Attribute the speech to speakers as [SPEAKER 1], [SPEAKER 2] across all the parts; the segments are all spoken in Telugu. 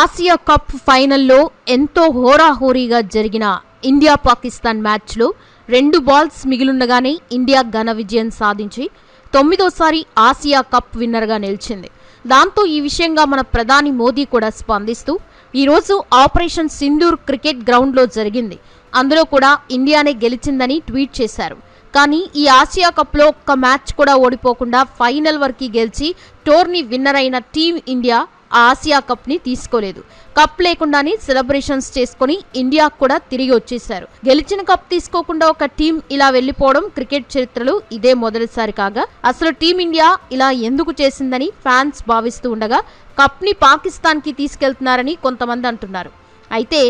[SPEAKER 1] ఆసియా కప్ ఫైనల్లో ఎంతో హోరాహోరీగా జరిగిన ఇండియా పాకిస్తాన్ మ్యాచ్లో రెండు బాల్స్ మిగిలుండగానే ఇండియా ఘన విజయం సాధించి తొమ్మిదోసారి ఆసియా కప్ విన్నర్గా నిలిచింది. దాంతో ఈ విషయంగా మన ప్రధాని మోదీ కూడా స్పందిస్తూ ఈరోజు ఆపరేషన్ సింధూర్ క్రికెట్ గ్రౌండ్లో జరిగింది. అందులో కూడా ఇండియానే గెలిచిందని ట్వీట్ చేశారు. కానీ ఈ ఆసియా కప్లో ఒక్క మ్యాచ్ కూడా ఓడిపోకుండా ఫైనల్ వరకు గెలిచి టోర్నీ విన్నర్ అయిన టీం ఇండియా ఆసియా కప్ని తీసుకోలేదు. కప్ లేకుండానే సెలబ్రేషన్స్ చేసుకుని ఇండియాకు కూడా తిరిగి వచ్చేశారు. గెలిచిన కప్ తీసుకోకుండా ఒక టీం ఇలా వెళ్ళిపోవడం క్రికెట్ చరిత్రలో ఇదే మొదటిసారి కాగా అసలు టీం ఇండియా ఇలా ఎందుకు చేసిందని ఫ్యాన్స్ భావిస్తూ ఉండగా కప్ని పాకిస్తాన్కి తీసుకెళ్తున్నారని కొంతమంది అంటున్నారు. అయితే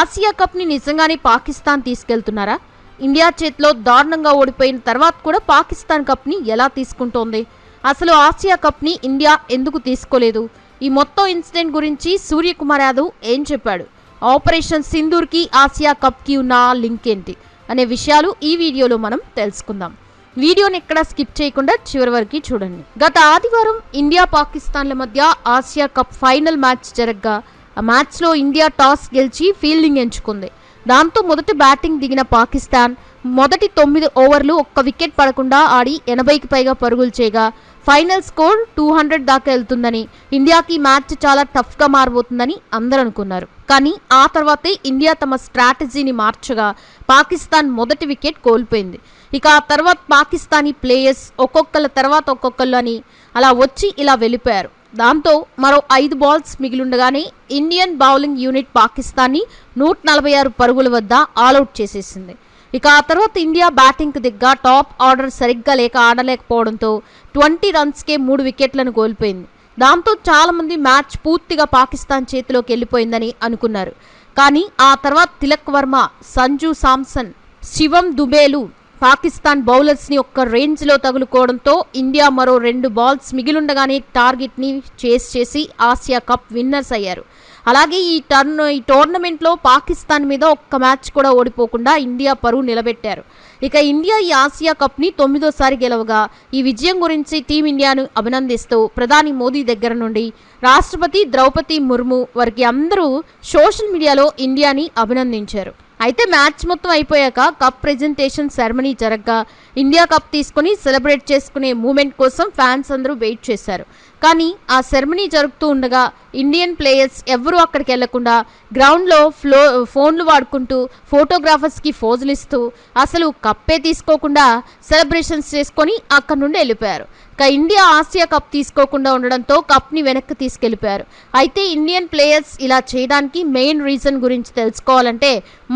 [SPEAKER 1] ఆసియా కప్ని నిజంగానే పాకిస్తాన్ తీసుకెళ్తున్నారా? ఇండియా చేతిలో దారుణంగా ఓడిపోయిన తర్వాత కూడా పాకిస్తాన్ కప్ని ఎలా తీసుకుంటోంది? అసలు ఆసియా కప్ని ఇండియా ఎందుకు తీసుకోలేదు? ఈ మొత్తం ఇన్సిడెంట్ గురించి సూర్యకుమార్ యాదవ్ ఏం చెప్పాడు? ఆపరేషన్ సింధూర్కి ఆసియా కప్కి ఉన్న లింక్ ఏంటి? అనే విషయాలు ఈ వీడియోలో మనం తెలుసుకుందాం. వీడియోని ఎక్కడ స్కిప్ చేయకుండా చివరి వరకు చూడండి. గత ఆదివారం ఇండియా పాకిస్తాన్ల మధ్య ఆసియా కప్ ఫైనల్ మ్యాచ్ జరగ్గా ఆ మ్యాచ్లో ఇండియా టాస్ గెలిచి ఫీల్డింగ్ ఎంచుకుంది. దాంతో మొదటి బ్యాటింగ్ దిగిన పాకిస్తాన్ మొదటి తొమ్మిది ఓవర్లు ఒక్క వికెట్ పడకుండా ఆడి ఎనభైకి పైగా పరుగులు చేయగా ఫైనల్ స్కోర్ టూ హండ్రెడ్ దాకా వెళ్తుందని ఇండియాకి మ్యాచ్ చాలా టఫ్గా మారబోతుందని అందరూ అనుకున్నారు. కానీ ఆ తర్వాతే ఇండియా తమ స్ట్రాటజీని మార్చగా పాకిస్తాన్ మొదటి వికెట్ కోల్పోయింది. ఇక ఆ తర్వాత పాకిస్తానీ ప్లేయర్స్ ఒక్కొక్కళ్ళ తర్వాత ఒక్కొక్కళ్ళు అని అలా వచ్చి ఇలా వెళ్ళిపోయారు. దాంతో మరో ఐదు బాల్స్ మిగిలుండగానే ఇండియన్ బౌలింగ్ యూనిట్ పాకిస్తాన్ని నూట నలభై ఆరు పరుగుల వద్ద ఆలౌట్ చేసేసింది. ఇక ఆ తర్వాత ఇండియా బ్యాటింగ్కు దిగ్గా టాప్ ఆర్డర్ సరిగ్గా లేక ఆడలేకపోవడంతో ట్వంటీ రన్స్కే మూడు వికెట్లను కోల్పోయింది. దాంతో చాలామంది మ్యాచ్ పూర్తిగా పాకిస్తాన్ చేతిలోకి వెళ్ళిపోయిందని అనుకున్నారు. కానీ ఆ తర్వాత తిలక్ వర్మ సంజు సామ్సన్ శివం దుబేలు పాకిస్తాన్ బౌలర్స్ని ఒక్క రేంజ్లో తగులుకోవడంతో ఇండియా మరో రెండు బాల్స్ మిగిలుండగానే టార్గెట్ని చేస్ చేసి ఆసియా కప్ విన్నర్స్ అయ్యారు. అలాగే ఈ టర్న్ ఈ టోర్నమెంట్లో పాకిస్తాన్ మీద ఒక్క మ్యాచ్ కూడా ఓడిపోకుండా ఇండియా పరువు నిలబెట్టారు. ఇక ఇండియా ఈ ఆసియా కప్ని తొమ్మిదోసారి గెలవగా ఈ విజయం గురించి టీమిండియాను అభినందిస్తూ ప్రధాని మోదీ దగ్గర నుండి రాష్ట్రపతి ద్రౌపది ముర్ము వారికి అందరూ సోషల్ మీడియాలో ఇండియాని అభినందించారు. అయితే మ్యాచ్ మొత్తం అయిపోయాక కప్ ప్రెజెంటేషన్ సెరమనీ జరగ్గా. ఇండియా కప్ తీసుకుని సెలబ్రేట్ చేసుకునే మూమెంట్ కోసం ఫ్యాన్స్ అందరూ వెయిట్ చేశారు. కానీ ఆ సెరమనీ జరుగుతూ ఉండగా ఇండియన్ ప్లేయర్స్ ఎవరూ అక్కడికి వెళ్ళకుండా గ్రౌండ్లో ఫ్లో ఫోన్లు వాడుకుంటూ ఫోటోగ్రాఫర్స్కి ఫోజులు ఇస్తూ అసలు కప్పే తీసుకోకుండా సెలబ్రేషన్స్ చేసుకొని అక్కడి నుండి వెళ్ళిపోయారు. ఇక ఇండియా ఆసియా కప్ తీసుకోకుండా ఉండడంతో కప్ని వెనక్కి తీసుకెళ్ళిపోయారు అయితే ఇండియన్ ప్లేయర్స్ ఇలా చేయడానికి మెయిన్ రీజన్ గురించి తెలుసుకోవాలంటే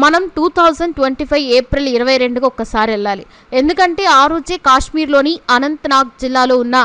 [SPEAKER 1] మనం two thousand twenty five April ఇరవై రెండుకి ఒక్కసారి వెళ్ళాలి. ఎందుకంటే ఆ రోజే కాశ్మీర్లోని అనంతనాగ్ జిల్లాలో ఉన్న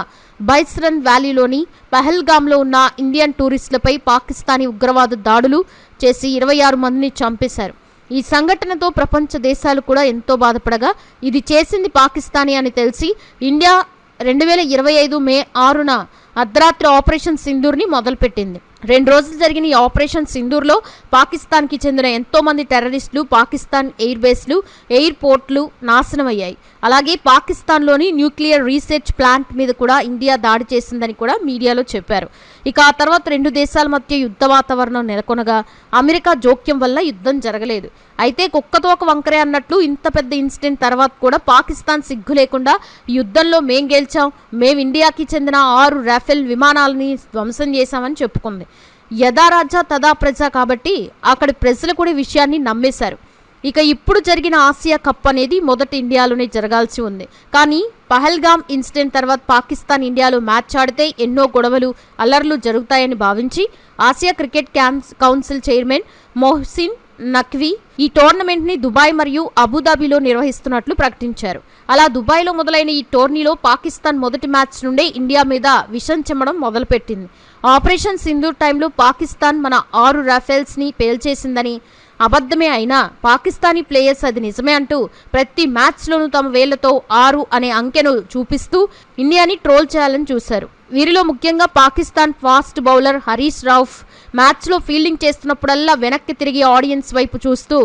[SPEAKER 1] బైస్రన్ వ్యాలీలోని పహల్గామ్లో ఉన్న ఇండియన్ టూరిస్టులపై పాకిస్తానీ ఉగ్రవాద దాడులు చేసి ఇరవై ఆరు మందిని చంపేశారు. ఈ సంఘటనతో ప్రపంచ దేశాలు కూడా ఎంతో బాధపడగా ఇది చేసింది పాకిస్తానీ అని తెలిసి ఇండియా రెండు వేల ఇరవై ఐదు మే ఆరున అర్ధరాత్రి ఆపరేషన్ సింధూర్ని మొదలుపెట్టింది. రెండు రోజులు జరిగిన ఈ ఆపరేషన్ సింధూర్లో పాకిస్తాన్కి చెందిన ఎంతో మంది టెర్రరిస్టులు పాకిస్తాన్ ఎయిర్ బేస్లు ఎయిర్ పోర్ట్లు నాశనమయ్యాయి. అలాగే పాకిస్తాన్లోని న్యూక్లియర్ రీసెర్చ్ ప్లాంట్ మీద కూడా ఇండియా దాడి చేసిందని కూడా మీడియాలో చెప్పారు. ఇక ఆ తర్వాత రెండు దేశాల మధ్య యుద్ధ వాతావరణం నెలకొనగా అమెరికా జోక్యం వల్ల యుద్ధం జరగలేదు. అయితే కుక్కతో ఒక వంకరే అన్నట్లు ఇంత పెద్ద ఇన్సిడెంట్ తర్వాత కూడా పాకిస్తాన్ సిగ్గు లేకుండా యుద్ధంలో మేం గెలిచాం. మేము ఇండియాకి చెందిన ఆరు రాఫెల్ విమానాలని ధ్వంసం చేశామని చెప్పుకుంది. యథారాజా తదా ప్రజ కాబట్టి అక్కడి ప్రజలు కూడా విషయాన్ని నమ్మేశారు. ఇక ఇప్పుడు జరిగిన ఆసియా కప్ అనేది మొదట ఇండియాలోనే జరగాల్సి ఉంది. కానీ పహల్గామ్ ఇన్సిడెంట్ తర్వాత పాకిస్తాన్ ఇండియాలో మ్యాచ్ ఆడితే ఎన్నో గొడవలు అల్లర్లు జరుగుతాయని భావించి ఆసియా క్రికెట్ క్యాన్స్ కౌన్సిల్ చైర్మన్ మొహసిన్ నఖ్వీ ఈ టోర్నమెంట్ని దుబాయ్ మరియు అబుదాబిలో నిర్వహిస్తున్నట్లు ప్రకటించారు. అలా దుబాయ్లో మొదలైన ఈ టోర్నీలో పాకిస్తాన్ మొదటి మ్యాచ్ నుండే ఇండియా మీద విషం చెమ్మడం మొదలుపెట్టింది. ఆపరేషన్ సింధూర్ టైంలో పాకిస్తాన్ మన ఆరు రాఫెల్స్ని పేల్చేసిందని అబద్ధమే అయినా పాకిస్తానీ ప్లేయర్స్ అది నిజమే అంటూ ప్రతి మ్యాచ్లోనూ తమ వేళ్ళతో ఆరు అనే అంకెను చూపిస్తూ ఇండియాని ట్రోల్ చేయాలని చూశారు. వీరిలో ముఖ్యంగా పాకిస్తాన్ ఫాస్ట్ బౌలర్ హరీష్ రౌఫ్ మ్యాచ్లో ఫీల్డింగ్ చేస్తున్నప్పుడల్లా వెనక్కి తిరిగి ఆడియన్స్ వైపు చూస్తూ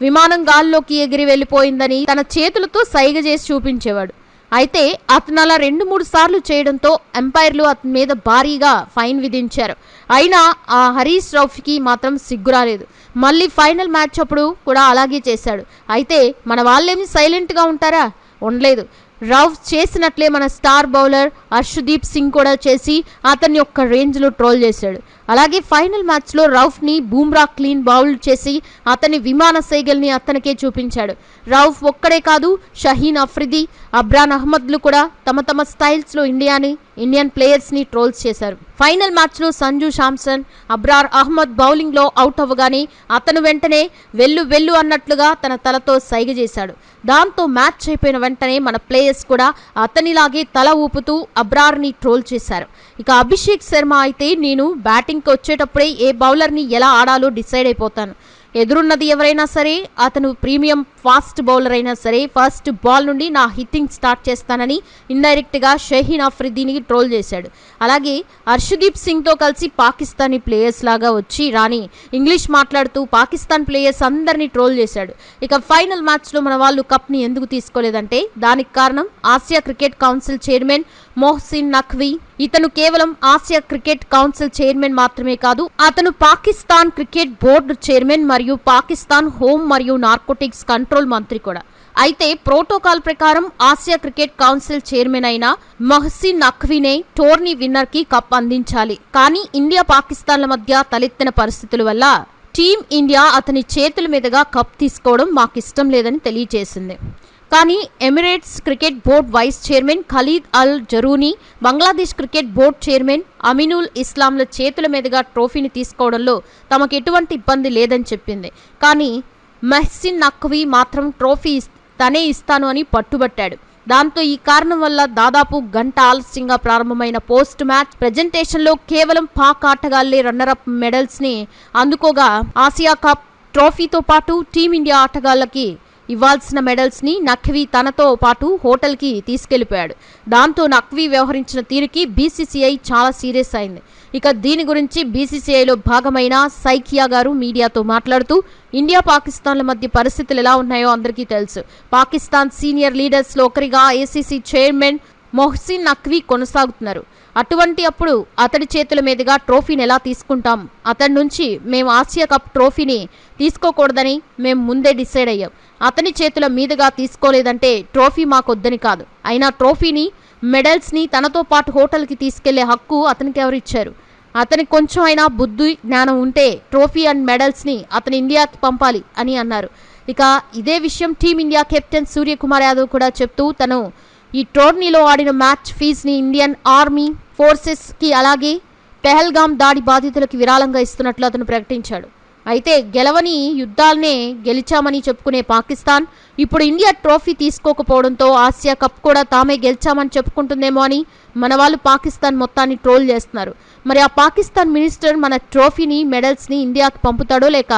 [SPEAKER 1] విమానం గాల్లోకి ఎగిరి వెళ్ళిపోయిందని తన చేతులతో సైగ చేసి చూపించేవాడు. అయితే అతను అలా రెండు మూడు సార్లు చేయడంతో ఎంపైర్లు అతని మీద భారీగా ఫైన్ విధించారు. అయినా ఆ హరీష్ రౌఫ్కి మాత్రం సిగ్గు రాలేదు. మళ్ళీ ఫైనల్ మ్యాచ్ అప్పుడు కూడా అలాగే చేశాడు. అయితే మన వాళ్ళేమి సైలెంట్గా ఉంటారా? ఉండలేదు. రౌఫ్ చేసినట్లే మన స్టార్ బౌలర్ హర్షదీప్ సింగ్ కూడా చేసి అతన్ని ఒక్క రేంజ్లో ట్రోల్ చేశాడు. అలాగే ఫైనల్ మ్యాచ్లో రౌఫ్ని బూమ్రా క్లీన్ బౌల్ చేసి అతని విమాన సైగల్ని అతనికే చూపించాడు. రౌఫ్ ఒక్కడే కాదు షహీన్ అఫ్రిది అబ్రాన్ అహ్మద్లు కూడా తమ తమ స్టైల్స్లో ఇండియాని ఇండియన్ ప్లేయర్స్ని ట్రోల్స్ చేశారు. ఫైనల్ మ్యాచ్లో సంజు శాంసన్ అబ్రార్ అహ్మద్ బౌలింగ్లో అవుట్ అవ్వగానే అతను వెంటనే వెళ్ళు వెళ్ళు అన్నట్లుగా తన తలతో సైగ చేశాడు. దాంతో మ్యాచ్ అయిపోయిన వెంటనే మన ప్లేయర్స్ కూడా అతనిలాగే తల ఊపుతూ అబ్రార్ని ట్రోల్ చేశారు. ఇక అభిషేక్ శర్మ అయితే నేను బ్యాటింగ్ బ్యాటింగ్కి వచ్చేటప్పుడే ఏ బౌలర్ని ఎలా ఆడాలో డిసైడ్ అయిపోతాను. ఎదురున్నది ఎవరైనా సరే అతను ప్రీమియం ఫాస్ట్ బౌలర్ అయినా సరే ఫస్ట్ బాల్ నుండి నా హిట్టింగ్ స్టార్ట్ చేస్తానని ఇండైరెక్ట్గా షహీన్ అఫ్రిదీని ట్రోల్ చేశాడు. అలాగే హర్షదీప్ సింగ్తో కలిసి పాకిస్తానీ ప్లేయర్స్ లాగా వచ్చి రాని ఇంగ్లీష్ మాట్లాడుతూ పాకిస్తాన్ ప్లేయర్స్ అందరినీ ట్రోల్ చేశాడు. ఇక ఫైనల్ మ్యాచ్లో మన వాళ్ళు కప్ని ఎందుకు తీసుకోలేదంటే దానికి కారణం Asia cricket council chairman Mohsin Naqvi. ఇతను కేవలం ఆసియా క్రికెట్ కౌన్సిల్ చైర్మన్ మాత్రమే కాదు అతను పాకిస్తాన్ క్రికెట్ బోర్డు చైర్మన్ మరియు మరియు పాకిస్తాన్ హోమ్ మరియు నార్కోటిక్స్ కంట్రోల్ మంత్రి కూడా. అయితే ప్రోటోకాల్ ప్రకారం ఆసియా క్రికెట్ కౌన్సిల్ చైర్మన్ అయిన మహసిన్ నఖ్వీనే టోర్నీ విన్నర్కి కప్ అందించాలి. కానీ ఇండియా పాకిస్తాన్ల మధ్య తలెత్తిన పరిస్థితుల వల్ల టీం ఇండియా అతని చేతుల మీదుగా కప్ తీసుకోవడం మాకు ఇష్టం లేదని తెలియజేసింది. కానీ Emirates cricket board vice chairman Khalid Al Zarooni Bangladesh cricket board chairman Aminul ఇస్లాంల చేతుల మీదుగా ట్రోఫీని తీసుకోవడంలో తమకు ఎటువంటి ఇబ్బంది లేదని చెప్పింది. కానీ మెహ్సిన్ నఖ్వీ మాత్రం ట్రోఫీ తనే ఇస్తాను అని పట్టుబట్టాడు. దాంతో ఈ కారణం వల్ల దాదాపు గంట ఆలస్యంగా ప్రారంభమైన పోస్ట్ మ్యాచ్ ప్రెజెంటేషన్లో కేవలం పాక్ ఆటగాళ్ళే రన్నరప్ మెడల్స్ని అందుకోగా ఆసియా కప్ ట్రోఫీతో పాటు టీమిండియా ఆటగాళ్ళకి ఇవ్వాల్సిన మెడల్స్ని నఖ్వీ తనతో పాటు హోటల్కి తీసుకెళ్ళిపోయాడు. దాంతో నఖ్వీ వ్యవహరించిన తీరుకి బీసీసీఐ చాలా సీరియస్ అయింది. ఇక దీని గురించి బీసీసీఐలో భాగమైన సైకియా గారు మీడియాతో మాట్లాడుతూ ఇండియా పాకిస్తాన్ల మధ్య పరిస్థితులు ఎలా ఉన్నాయో అందరికీ తెలుసు. పాకిస్తాన్ సీనియర్ లీడర్స్లో ఒకరిగా ఏసీసీ చైర్మన్ మొహసిన్ నఖ్వీ కొనసాగుతున్నారు. అటువంటి అప్పుడు అతడి చేతుల మీదుగా ట్రోఫీని ఎలా తీసుకుంటాం? అతడి నుంచి మేము ఆసియా కప్ ట్రోఫీని తీసుకోకూడదని మేము ముందే డిసైడ్ అయ్యాం. అతని చేతుల మీదుగా తీసుకోలేదంటే ట్రోఫీ మాకొద్దని కాదు. అయినా ట్రోఫీని మెడల్స్ని తనతో పాటు హోటల్కి తీసుకెళ్ళే హక్కు అతనికి ఎవరు ఇచ్చారు? అతనికి కొంచెం అయినా బుద్ధి జ్ఞానం ఉంటే ట్రోఫీ అండ్ మెడల్స్ని అతను ఇండియాకి పంపాలి అని అన్నారు. ఇక ఇదే విషయం టీమిండియా కెప్టెన్ సూర్యకుమార్ యాదవ్ కూడా చెప్తూ తను ఈ టోర్నీలో ఆడిన మ్యాచ్ ఫీజుని ఇండియన్ ఆర్మీ ఫోర్సెస్కి అలాగే పెహల్గాం దాడి బాధితులకు విరాళంగా ఇస్తున్నట్లు అతను ప్రకటించాడు. అయితే గెలవని యుద్ధాలనే గెలిచామని చెప్పుకునే పాకిస్తాన్ ఇప్పుడు ఇండియా ట్రోఫీ తీసుకోకపోవడంతో ఆసియా కప్ కూడా తామే గెలిచామని చెప్పుకుంటుందేమో అని మన వాళ్ళు పాకిస్తాన్ మొత్తాన్ని ట్రోల్ చేస్తున్నారు. మరి ఆ పాకిస్తాన్ మినిస్టర్ మన ట్రోఫీని మెడల్స్ని ఇండియాకి పంపుతాడో లేక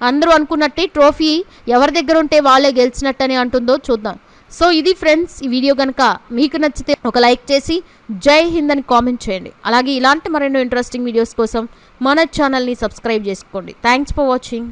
[SPEAKER 1] అందరూ అనుకున్నట్టే ట్రోఫీ ఎవరి దగ్గర ఉంటే వాళ్ళే గెలిచినట్టని అంటుందో చూద్దాం. సో ఇది ఫ్రెండ్స్ ఈ వీడియో కనుక మీకు నచ్చితే ఒక లైక్ చేసి జై హింద్ అని కామెంట్ చేయండి. అలాగే ఇలాంటి మరెన్నో ఇంట్రెస్టింగ్ వీడియోస్ కోసం మన ఛానల్ని సబ్స్క్రైబ్ చేసుకోండి. Thanks for watching.